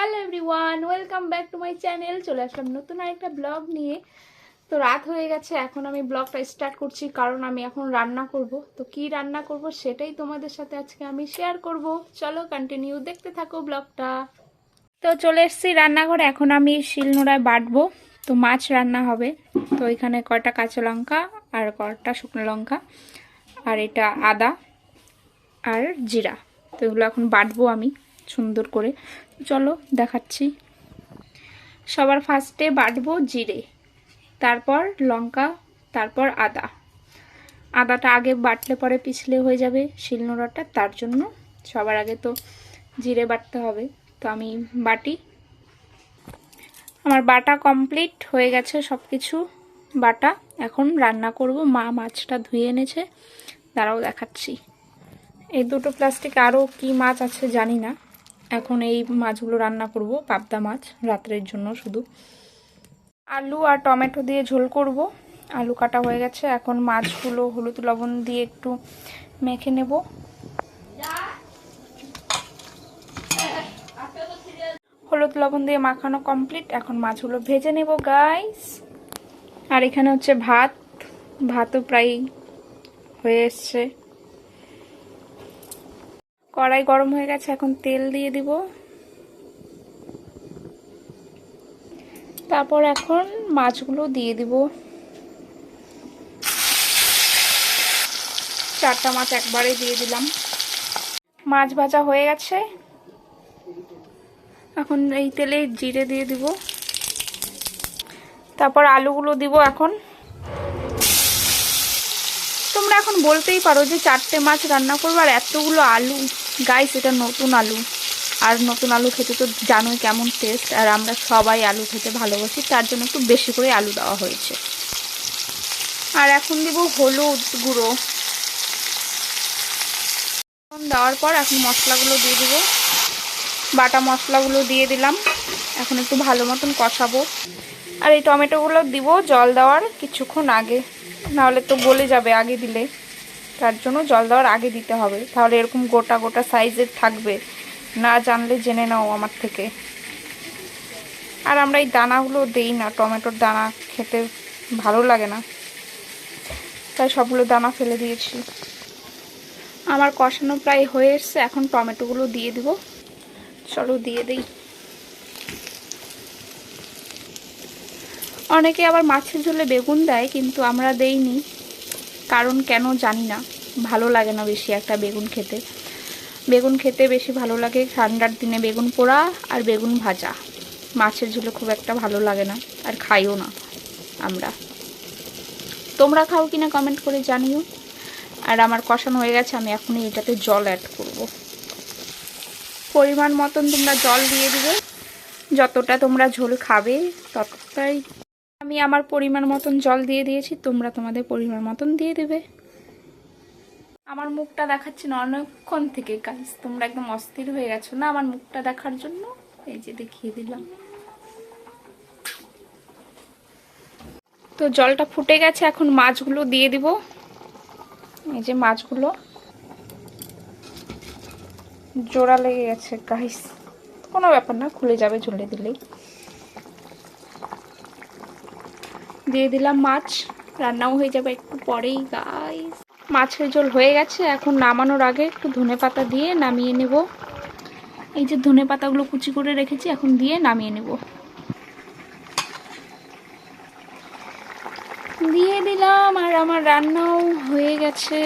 Hello everyone welcome back to my channel চলে আসলাম নতুন আরেকটা ব্লগ নিয়ে। তো রাত হয়ে গেছে, এখন আমি ব্লগটা স্টার্ট করছি, কারণ আমি এখন রান্না করব। তো কি রান্না করব সেটাই তোমাদের সাথে আজকে আমি শেয়ার করব। চলো কন্টিনিউ দেখতে থাকো ব্লগটা তো চলে এসেছি রান্নাঘরে, এখন আমি শিলনোড়ায় বাটবো। তো মাছ রান্না হবে। তো এখানে কয়টা কাঁচা লঙ্কা আর কয়টা শুকনো লঙ্কা। আর এটা আদা আর জিরা। তো এগুলো এখন বাটবো আমি। সুন্দর করে। চলো দেখাচ্ছি। সবার ফার্স্টে বাটবো জিরে, তারপর লঙ্কা, তারপর আদা। আদাটা আগে বাটলে পরে পিছলে হয়ে যাবে শিলনোড়াটা, তার জন্য সবার আগে তো জিরে বাটতে হবে। তো আমি বাটি। আমার বাটা কমপ্লিট হয়ে গেছে সব কিছু বাটা এখন রান্না করব। মা মাছটা ধুয়ে এনেছে। তারাও দেখাচ্ছি। এই দুটো প্লাস্টিক আরও কি মাছ আছে জানি না। এখন এই মাছগুলো রান্না করব, পাবদা মাছ, রাত্রের জন্য শুধু। আলু আর টমেটো দিয়ে ঝোল করব। আলু কাটা হয়ে গেছে, এখন মাছগুলো হলুদ লবণ দিয়ে একটু মেখে নেব। হলুদ লবণ দিয়ে মাখানো কমপ্লিট, এখন মাছগুলো ভেজে নেব গাইস আর এখানে হচ্ছে ভাত, ভাতও প্রায় হয়ে এসছে। কড়াই গরম হয়ে গেছে, এখন তেল দিয়ে দিব। তারপর এখন মাছগুলো দিয়ে দিব। চারটা মাছ একবারে দিয়ে দিলাম। মাছ ভাজা হয়ে গেছে। এখন এই তেলে জিরে দিয়ে দিব। তারপর আলুগুলো দিব এখন। তোমরা এখন বলতেই পারো যে চারটে মাছ রান্না করব আর এতগুলো আলু গাইস এটা নতুন আলু। আর নতুন আলু খেতে তো জানোই কেমন টেস্ট আর আমরা সবাই আলু খেতে ভালোবাসি, তার জন্য একটু বেশি করে আলু দেওয়া হয়েছে। আর এখন দিব হলুদ গুঁড়ো। দেওয়ার পর এখন মশলাগুলো দিয়ে দিব। বাটা মশলাগুলো দিয়ে দিলাম। এখন একটু ভালো মতন কষাবো। আর এই টমেটোগুলো দিব জল দেওয়ার কিছুক্ষণ আগে। নাহলে তো গলে যাবে আগে দিলে। তার জন্য জল দেওয়ার আগে দিতে হবে। তাহলে এরকম গোটা গোটা সাইজের থাকবে। না জানলে জেনে নাও আমার থেকে। আর আমরা এই দানাগুলো দেই না, টমেটোর দানা খেতে ভালো লাগে না। তাই সবগুলো দানা ফেলে দিয়েছি। আমার কষানো প্রায় হয়ে এসছে, এখন টমেটোগুলো দিয়ে দিব। চলো দিয়ে দিই। অনেকে আবার মাছের ঝোলে বেগুন দেয়, কিন্তু আমরা দেইনি। কারণ কেন জানি না। ভালো লাগে না বেশি একটা বেগুন খেতে। বেগুন খেতে বেশি ভালো লাগে ঠান্ডার দিনে বেগুন পোড়া আর বেগুন ভাজা। মাছের ঝোলে খুব একটা ভালো লাগে না আর খাইও না আমরা। তোমরা খাও কিনা কমেন্ট করে জানিও। আর আমার কষানো হয়ে গেছে, আমি এখনই এটাতে জল অ্যাড করব। পরিমাণ মতন তোমরা জল দিয়ে দিবে। যতটা তোমরা ঝোল খাবে ততটাই আমি আমার পরিমাণ মতন জল দিয়ে দিয়েছি, তোমরা তোমাদের পরিমাণ মতন দিয়ে দেবে। আমার মুখটা দেখাচ্ছি না, অনেকক্ষণ থেকে কাজ তোমরা একদম অস্থির হয়ে গেছো না আমার মুখটা দেখার জন্য? এই যে দেখিয়ে দিলাম। তো জলটা ফুটে গেছে, এখন মাছগুলো দিয়ে দিব। এই যে মাছগুলো জোড়া লেগে গেছে গাইস কোনো ব্যাপার না, খুলে যাবে ঝুলে দিলেই। দিয়ে দিলাম মাছ। রান্নাও হয়ে যাবে একটু পরেই গাইস মাছের ঝোল হয়ে গেছে। এখন নামানোর আগে একটু ধনে পাতা দিয়ে নামিয়ে নেব। এই যে ধনে পাতাগুলো কুচি করে রেখেছি, এখন দিয়ে নামিয়ে নেব। দিয়ে দিলাম আর আমার রান্নাও হয়ে গেছে।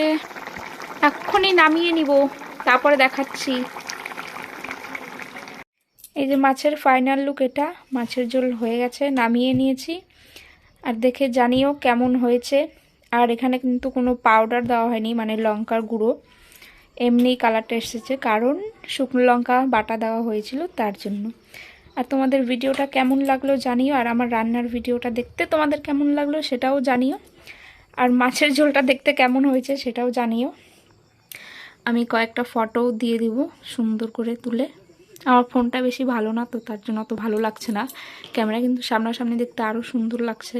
এক্ষুনি নামিয়ে নিব, তারপরে দেখাচ্ছি। এই যে মাছের ফাইনাল লুক এটা। মাছের ঝোল হয়ে গেছে, নামিয়ে নিয়েছি। আর দেখে জানিও কেমন হয়েছে। আর এখানে কিন্তু কোনো পাউডার দেওয়া হয়নি মানে লঙ্কার গুঁড়ো। এমনি কালারটা এসেছে, কারণ শুকনো লঙ্কা বাটা দেওয়া হয়েছিল তার জন্য। আর তোমাদের ভিডিওটা কেমন লাগল জানিও, আর আমার রান্নার ভিডিওটা দেখতে তোমাদের কেমন লাগল সেটাও জানিও। আর মাছের ঝোলটা দেখতে কেমন হয়েছে সেটাও জানিও। আমি কয়েকটা ফটোও দিয়ে দিব সুন্দর করে তুলে। আমার ফোনটা বেশি ভালো না, তো তার জন্য অত ভালো লাগছে না। ক্যামেরা কিন্তু সামনাসামনি দেখতে আরও সুন্দর লাগছে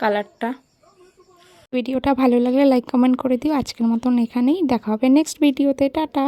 কালারটা। ভিডিওটা ভালো লাগলে লাইক কমেন্ট করে দিও। আজকের মতন এখানেই। দেখা হবে নেক্সট ভিডিওতে টাটা।